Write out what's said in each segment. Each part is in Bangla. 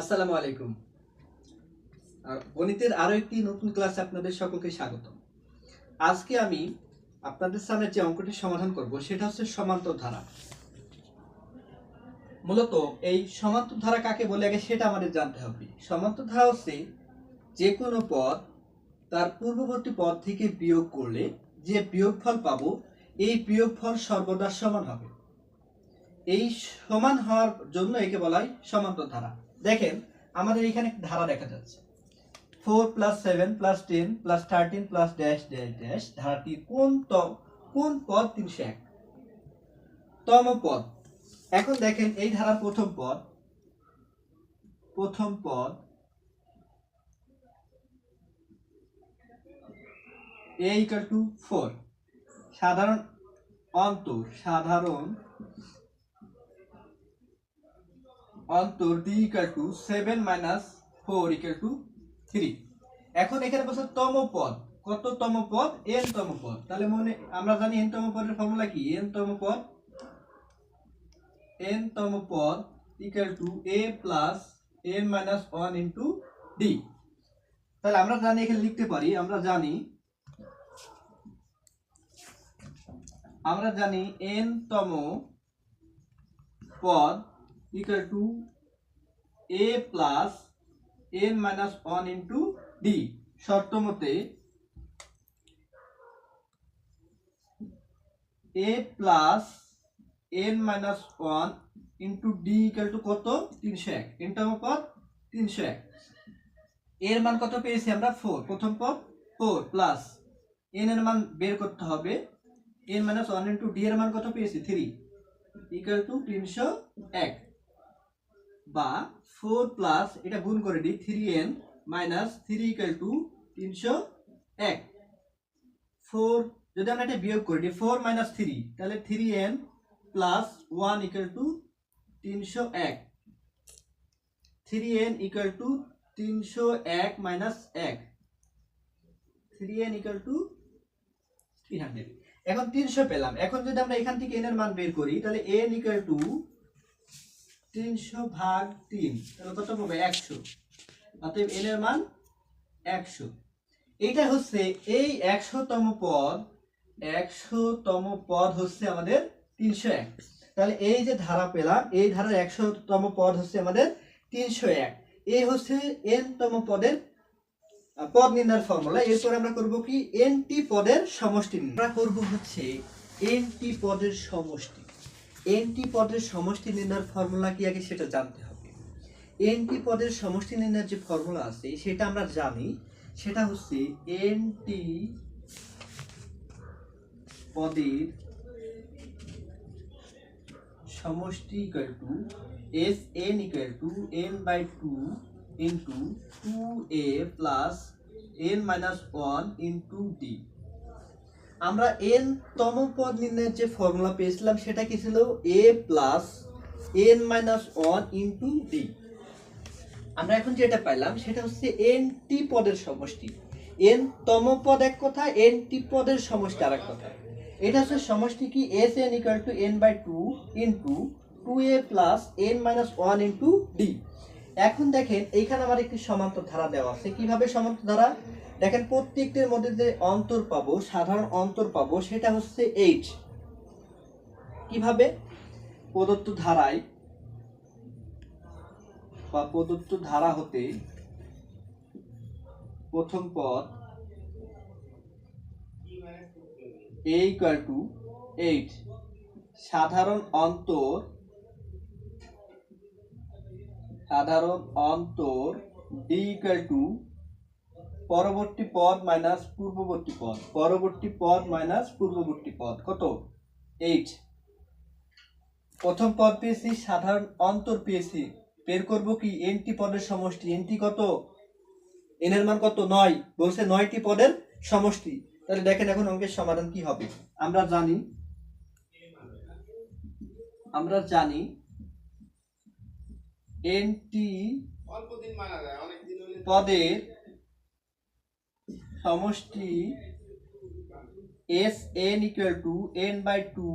আসসালামু আলাইকুম। গণিতের আরও একটি নতুন ক্লাসে আপনাদের সকলকে স্বাগত আজকে আমি আপনাদের সামনে যে অঙ্কটি সমাধান করব, সেটা হচ্ছে সমান্তর ধারা। মূলত এই সমান্তর ধারা কাকে বলে আগে সেটা আমাদের জানতে হবে। সমান্তর ধারা হচ্ছে যে কোনো পদ তার পূর্ববর্তী পদ থেকে বিয়োগ করলে যে বিয়োগফল পাবো, এই বিয়োগফল সর্বদা সমান হবে। এই সমান হওয়ার জন্য একে বলা হয় সমান্তর ধারা। দেখেন, আমাদের এখানে ধারা দেখা যাচ্ছে। Four plus seven plus ten plus thirteen plus dash dash dash, ধারাটি কোন তম কোন পদ তিনশো এক? তম পদ। এখন দেখেন, এই ধারার প্রথম পদ প্রথম পদ এ ইকাল টু ফোর। সাধারণ অন্ত সাধারণ অন্তর D equal to seven minus four equal to three এখন এখানে বলছে তম পদ। কত তম পদ? এন তম পদ। তাহলে মনে, আমরা জানি এন তম পদের ফর্মুলা কি? এন তম পদ এন তম পদ equal to A plus N minus one into D তাহলে আমরা জানি, এখানে লিখতে পারি, আমরা জানি আমরা জানি এন তম পদ equal to a plus n minus 1 into d শর্ত মতে a plus n minus 1 into d equal to কত 301 n তম পদ 301 এর মান কত পেয়েছি আমরা 4 প্রথম পদ 4 প্লাস n এর মান বের করতে হবে n minus 1 into d এর মান কত পেয়েছি 3 equal to 301 বা ফোর প্লাস এটা গুণ করে দিই three N minus three equal to তিনশো এক। ফোর, যদি আমরা এটা বিয়োগ করে দিই, ফোর মাইনাস থ্রি, তাহলে three N plus one equal to তিনশো এক। থ্রি এন ইকাল টু তিনশো এক মাইনাস এক। Three N equal to three hundred এখন তিনশো পেলাম। এখন যদি আমরা এখান থেকে এন এর মান বের করি, তাহলে এন ইকাল টু তিনশো ভাগ তিন। তাহলে কত পাবে একশো। অতএব এন এর মান একশো। এইটা হচ্ছে এই একশোতম পদ একশোতম পদ হচ্ছে আমাদের তিনশো এক। তাহলে এই যে ধারা পেলাম, এই ধারার একশোতম পদ হচ্ছে আমাদের তিনশো এক। এই হচ্ছে এন তম পদের পদ নির্ণয়ের ফর্মুলা এরপর আমরা করব কি? এন টি পদের সমষ্টি আমরা করব হচ্ছে এন টি পদের সমষ্টি। এনটি পদের সমষ্টি নির্ণয়ের ফর্মুলা কি আগে সেটা জানতে হবে। এনটি পদের সমষ্টি নির্ণয়ের যে ফর্মুলা আছে, সেটা আমরা জানি, সেটা হচ্ছে এনটি পদের সমষ্টি equal to S N equal to N by two into two A plus N minus one into D আমরা এন তম পদ নির্ণয়ের যে ফর্মুলা পেয়েছিলাম, সেটা কি ছিল? A plus N minus one into D আমরা এখন যেটা পাইলাম, সেটা হচ্ছে এন টি পদের সমষ্টি। এন তম পদ এক কথা এন টি পদের সমষ্টি আর এক কথা। এটা হচ্ছে সমষ্টি কি? S N equal to N by two into two A plus N minus one into D এখন দেখেন, এইখানে আমার একটি সমান্তর ধারা দেওয়া আছে। কীভাবে সমান্তর ধারা? দেখেন প্রত্যেকটির মধ্যে যে অন্তর পাবো, সাধারণ অন্তর পাবো, সেটা হচ্ছে এইট কীভাবে? প্রদত্ত ধারায় বা প্রদত্ত ধারা হতে প্রথম পদ এ ইকুয়াল টু এইট সাধারণ অন্তর সাধারণ অন্তর ডি ইকুয়াল টু পরবর্তী পদ মাইনাস পূর্ববর্তী পদ। পরবর্তী পদ মাইনাস পূর্ববর্তী পদ। কত? এইট প্রথম পদ পেয়েছি সাধারণ অন্তর পেয়েছি। বের করব কি? এনটি পদের সমষ্টি। এনটি কত? এন এর মান কত? নয়। বলছে নয়টি পদের সমষ্টি। তাহলে দেখেন এখন অঙ্কের সমাধান কি হবে। আমরা জানি আমরা জানি এনটি পদের সমষ্টি S N equal to N by two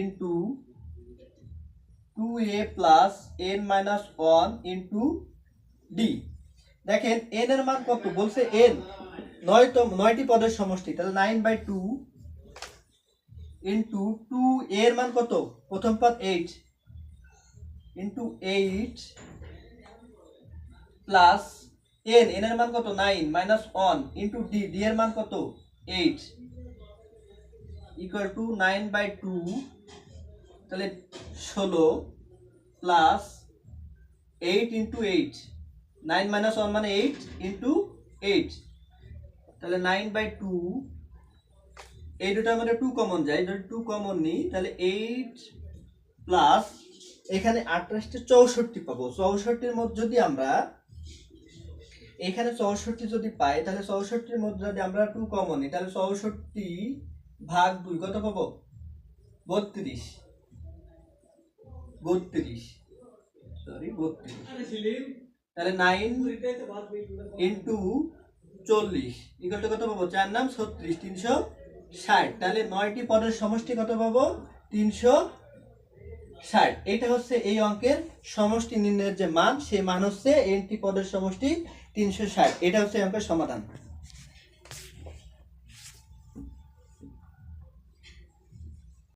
into two A plus N minus one into D দেখেন এন এর মান কত? বলছে এন নয় তো নয়টি পদের সমষ্টি। তাহলে nine by two into two এর মান কত? প্রথম পদ eight into eight plus N N এর মান কত? Nine minus one into D D এর মান কত? Eight equal to nine by two তাহলে ষোলো plus eight into eight nine minus one মানে এইট ইন্টু এইট তাহলে নাইন বাই টু এই দুটার মধ্যে টু কমন যায়। যদি টু কমন নিই, তাহলে এইট প্লাস এখানে আঠাশটা চৌষট্টি পাবো। চৌষট্টির মধ্যে যদি আমরা এখানে চৌষট্টি যদি পাই তাহলে চৌষট্টির মধ্যে যদি আমরা টু কমন নিই তাহলে চৌষট্টি ভাগ দুই কত পাবো? বত্রিশ। বত্রিশ। সরি বত্রিশ। তাহলে নাইন ইন্টু চল্লিশ। ইকুয়াল কত পাবো? চার নাম ছত্রিশ তিনশো ষাট। তাহলে নয়টি পদের সমষ্টি কত পাবো? তিনশো ষাট। এটা হচ্ছে এই অঙ্কের সমষ্টি নির্ণয়ের যে মান, সেই মান হচ্ছে এনটি পদের সমষ্টি তিনশো ষাট। এটা হচ্ছে অঙ্কের সমাধান।